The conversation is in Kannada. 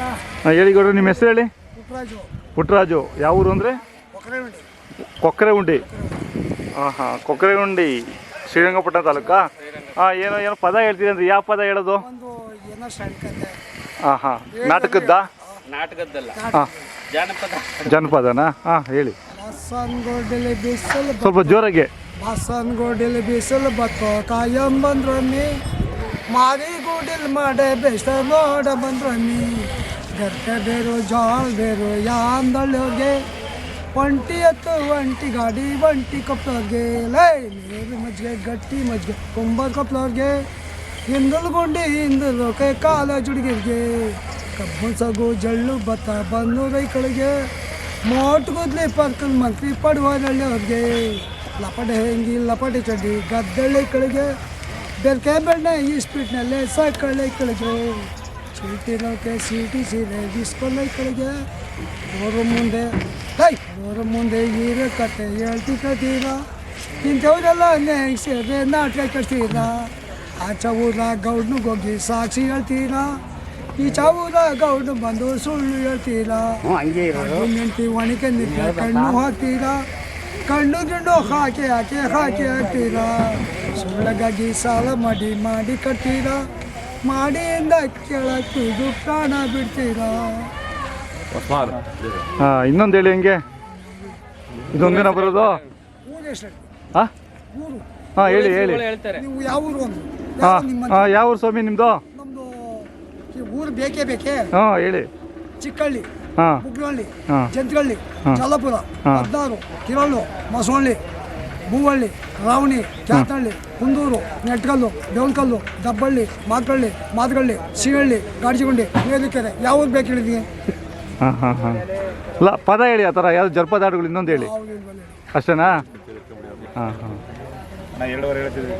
ಹಾಂ ಹೇಳಿ ಗೌಡ್ರು ನಿಮ್ಮ ಹೆಸರು ಹೇಳಿ? ಪುಟ್ರಾಜು. ಪುಟ್ಟರಾಜು ಯಾವ ಊರು ಅಂದರೆ? ಕೊಕ್ಕರೆ ಉಂಡಿ ಹಾಂ ಹಾಂ ಕೊಕ್ಕರೆ ಉಂಡಿ ಶ್ರೀರಂಗಪಟ್ಟಣ ತಾಲೂಕಾ? ಹಾಂ ಏನೋ ಏನೋ ಪದ ಹೇಳ್ತೀರಿ ಅಂದ್ರೆ ಯಾವ ಪದ ಹೇಳೋದು? ಹಾಂ ಹಾಂ ನಾಟಕದ್ದಾ? ನಾಟಕದ್ದಲ್ಲ. ಹಾಂ. ಜಾನಪದ. ಜನಪದನಾ? ಹಾಂ ಹೇಳಿ. ಸ್ವಲ್ಪ ಜೋರಾಗೆ. ಬಸವನಗುಡಿಲಿ ಬಿಸಿಲು ಬತ್ತು ಕಾಯಂ ಬಂದ್ರಮ್ಮಿ. ಮಾರಿಗುಡಿಲ್ ಮಾಡೆ ಬೆಷ್ಟ ನೋಡ ಬಂದ್ರಮ್ಮಿ ಗರ್ಕ ಬೇರು, ಜಾಳ ಬೇರು ಯಾಂದಳ್ಳೋಗೆ ಒಂಟಿ ಅತ್ತು ಒಂಟಿ ಗಾಡಿ, ಒಂಟಿ ಕಪ್ಲವ್ರಿಗೆ ಲೈ ನೀರು ಮಜ್ಜಿಗೆ ಗಟ್ಟಿ ಮಜ್ಜಿಗೆ ಕುಂಬರ್ ಕಪ್ಲವ್ರಿಗೆ ಹಿಂದಲ್ ಗುಂಡಿ, ಹಿಂದಲು ಕೈ ಕಾಲ ಜುಡ್ಗಿರ್ಗೆ. ಕಬ್ಬು ಸಗು, ಜಳ್ಳು ಭತ್ತ ಬಂದು ರೈಕಳಿಗೆ. ಮೋಟ್ ಗುದ್ಲಿ ಪರ್ಕಲ್ ಮಂತ್ರಿ ಪಡುವರಳ್ಳಿಯವ್ರಿಗೆ ಲಪಟೆ ಹೆಂಗಿ ಲಪಟೆ ಚಡ್ಡಿ ಗದ್ದಳ್ಳಿ ಕಳಿಗೆ ಬೆರ್ಕೆ ಬೆಣ್ಣೆ ಈ ಸ್ಪೀಡ್ನಲ್ಲೇ ಸಾಕಳೆ ಕಳಿಗೆ ಚೀಟಿ ಸಿ ಟಿ ಸೀರೆ ಬಿಸ್ಕೊಳ್ಳಿ ಕಳಿಗೆ ಅವ್ರ ಮುಂದೆ ಹೈ ಅವ್ರ ಮುಂದೆ ಹೀರೋ ಕತೆ ಹೇಳ್ತಿ ಕತೀರ ಇಂಥವ್ರೆಲ್ಲ ಸೇರಿ ನಾಟಕ ಕಟ್ತೀರ ಆ ಊರ ಗೌಡ್ನಿಗೆ ಹೋಗಿ ಸಾಕ್ಷಿ ಹೇಳ್ತೀರಾ ಈ ಚಾವೂರ ಗೌಡ್ನು ಬಂದು ಸುಳ್ಳು ಹೇಳ್ತೀರಾ ನಿಂತು ಒಣಕೆ ನಿಂತ ಕಣ್ಣು ಹಾಕ್ತೀರಾ ಕಣ್ಣು ಗಿಣ್ಣು ಹಾಕಿ ಹಾಕಿ ಹಾಕಿ ಹಾಕ್ತೀರಾ? ಸುಳ್ಳಗಾಗಿ ಸಾಲ ಮಾಡಿ ಮಾಡಿ ಕಟ್ಟೀರ ಮಾಡಿಯಿಂದ ಕೆಳಕಿದು ಕಾಣ ಪ್ರಾಣ ಬಿಡ್ತೀರಾ? ಹಾಂ ಇನ್ನೊಂದು ಹೇಳಿ ಹೆಂಗೆ? ಇದೊಂದಿನ ಬರೋದು? ಹಾ? ಹೇಳಿ ಹೇಳಿ. ಹೇಳ್ತಾರೆ. ನೀವು ಯಾವ ಊರು ಒಂದು ಯಾವ ಹಾಂ ಹಾಂ ಯಾವ ಊರು ಸ್ವಾಮಿ ನಿಮ್ಮದು ನಮ್ಮದು ಊರು ಬೇಕೇ ಬೇಕೇ? ಹಾಂ ಹೇಳಿ. ಚಿಕ್ಕಳ್ಳಿ. ಹಾಂ. ಜಂತಗಳ್ಳಿ ಹಾಂ. ಹದಿನಾರು ಕಿರಳ್ಳು ಮಸವಳ್ಳಿ ಭೂವಳ್ಳಿ ರಾವಣಿ ಕ್ಯಾತಹಳ್ಳಿ ಕುಂದೂರು ನೆಟ್ಕಲ್ಲು ಡೋಲ್ಕಲ್ಲು ದಬ್ಬಳ್ಳಿ ಮಾತಳ್ಳಿ ಮಾದಗಳ್ಳಿ ಸಿಗಳ್ಳಿ ಗಾಡಿಜಿಗುಂಡಿ ವೇದಿಕೆರೆ ಯಾವ ಊರು ಬೇಕು ಹೇಳಿದೀನಿ ಹಾಂ ಹಾಂ ಹಾಂ. ಅಲ್ಲ ಪದ ಹೇಳಿ ಆ ಥರ ಯಾವ್ದು ಜನಪದ ಹಾಡುಗಳು ಇನ್ನೊಂದು ಹೇಳಿ. ಯಾವ್ದು. ಅಷ್ಟೇನಾ? ಹಾಂ ಹಾಂ. ಎರಡುವರೆ ಹೇಳ್ತಿದ್ವಿ.